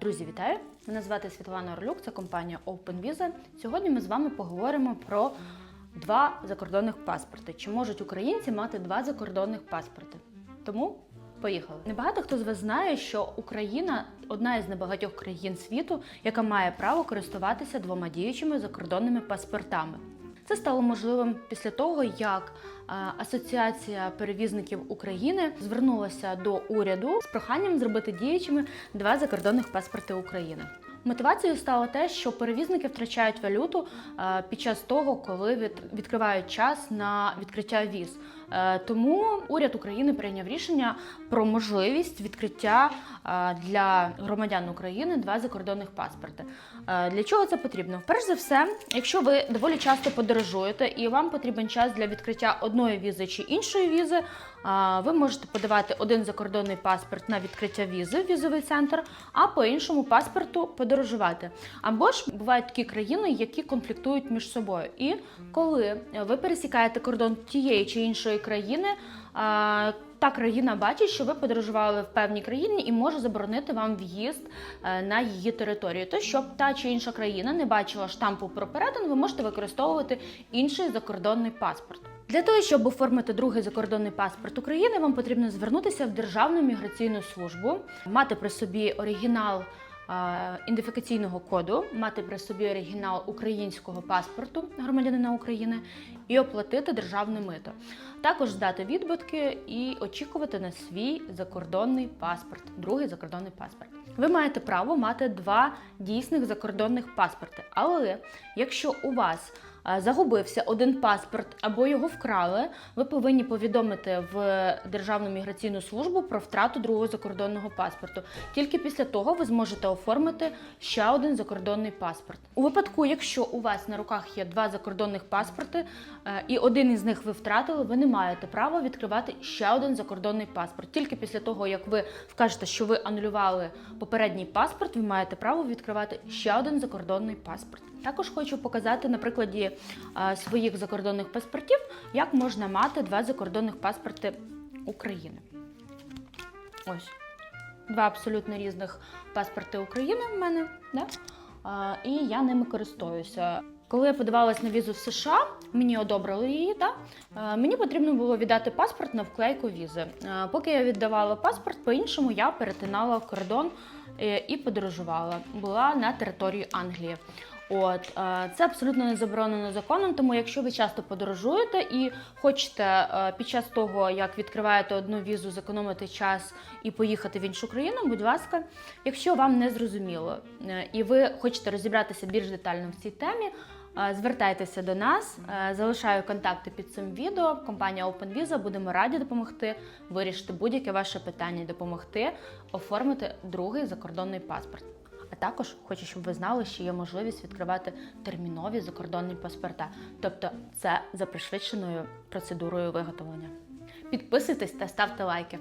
Друзі, вітаю! Мене звати Світлана Орлюк, це компанія OpenVisa. Сьогодні ми з вами поговоримо про два закордонних паспорти. Чи можуть українці мати два закордонних паспорти? Тому поїхали. Небагато хто з вас знає, що Україна одна із небагатьох країн світу, яка має право користуватися двома діючими закордонними паспортами. Це стало можливим після того, як е, Асоціація перевізників України звернулася до уряду з проханням зробити діючими два закордонних паспорти України. Мотивацією стало те, що перевізники втрачають валюту е, під час того, коли від- відкривають час на відкриття віз. Е, Тому уряд України прийняв рішення про можливість відкриття е, для громадян України два закордонних паспорти. Е, Для чого це потрібно? Перш за все, якщо ви доволі часто подорожуєте і вам потрібен час для відкриття одної візи чи іншої візи, ви можете подавати один закордонний паспорт на відкриття візи в візовий центр, а по іншому паспорту подорожувати. Або ж бувають такі країни, які конфліктують між собою. І коли ви пересікаєте кордон тієї чи іншої країни. та країна бачить, що ви подорожували в певній країні і може заборонити вам в'їзд е, на її територію. То щоб та чи інша країна не бачила штампу про перетин, ви можете використовувати інший закордонний паспорт. Для того, щоб оформити другий закордонний паспорт України, вам потрібно звернутися в Державну міграційну службу, мати при собі оригінал ідентифікаційного коду, мати при собі оригінал українського паспорту громадянина України і оплатити державне мито. Також здати відбитки і очікувати на свій закордонний паспорт, другий закордонний паспорт. Ви маєте право мати два дійсних закордонних паспорти. Але якщо у вас загубився один паспорт або його вкрали, ви повинні повідомити в Державну міграційну службу про втрату другого закордонного паспорту. Тільки після того ви зможете оформити ще один закордонний паспорт. У випадку, якщо у вас на руках є два закордонних паспорти, е, і один із них ви втратили, ви не маєте права відкривати ще один закордонний паспорт. Тільки після того, як ви вкажете, що ви анулювали попередній паспорт, ви маєте право відкривати ще один закордонний паспорт. Також хочу показати на прикладі своїх закордонних паспортів, як можна мати два закордонних паспорти України. Ось два абсолютно різних паспорти України в мене, да? а, і я ними користуюся. Коли я подавалась на візу в США, мені одобрили її. Да? Е, Мені потрібно було віддати паспорт на вклейку візи. Е, Поки я віддавала паспорт, по-іншому я перетинала кордон е, і подорожувала. Була на території Англії. От це абсолютно не заборонено законом. Тому, якщо ви часто подорожуєте і хочете е, під час того, як відкриваєте одну візу, зекономити час і поїхати в іншу країну, будь ласка, якщо вам не зрозуміло е, і ви хочете розібратися більш детально в цій темі. е, Звертайтеся до нас, залишаю контакти під цим відео. Компанія OpenVisa будемо раді допомогти вирішити будь-яке ваше питання допомогти оформити другий закордонний паспорт. А також хочу, щоб ви знали, що є можливість відкривати термінові закордонні паспорта, тобто це за пришвидшеною процедурою виготовлення. Підписуйтесь та ставте лайки.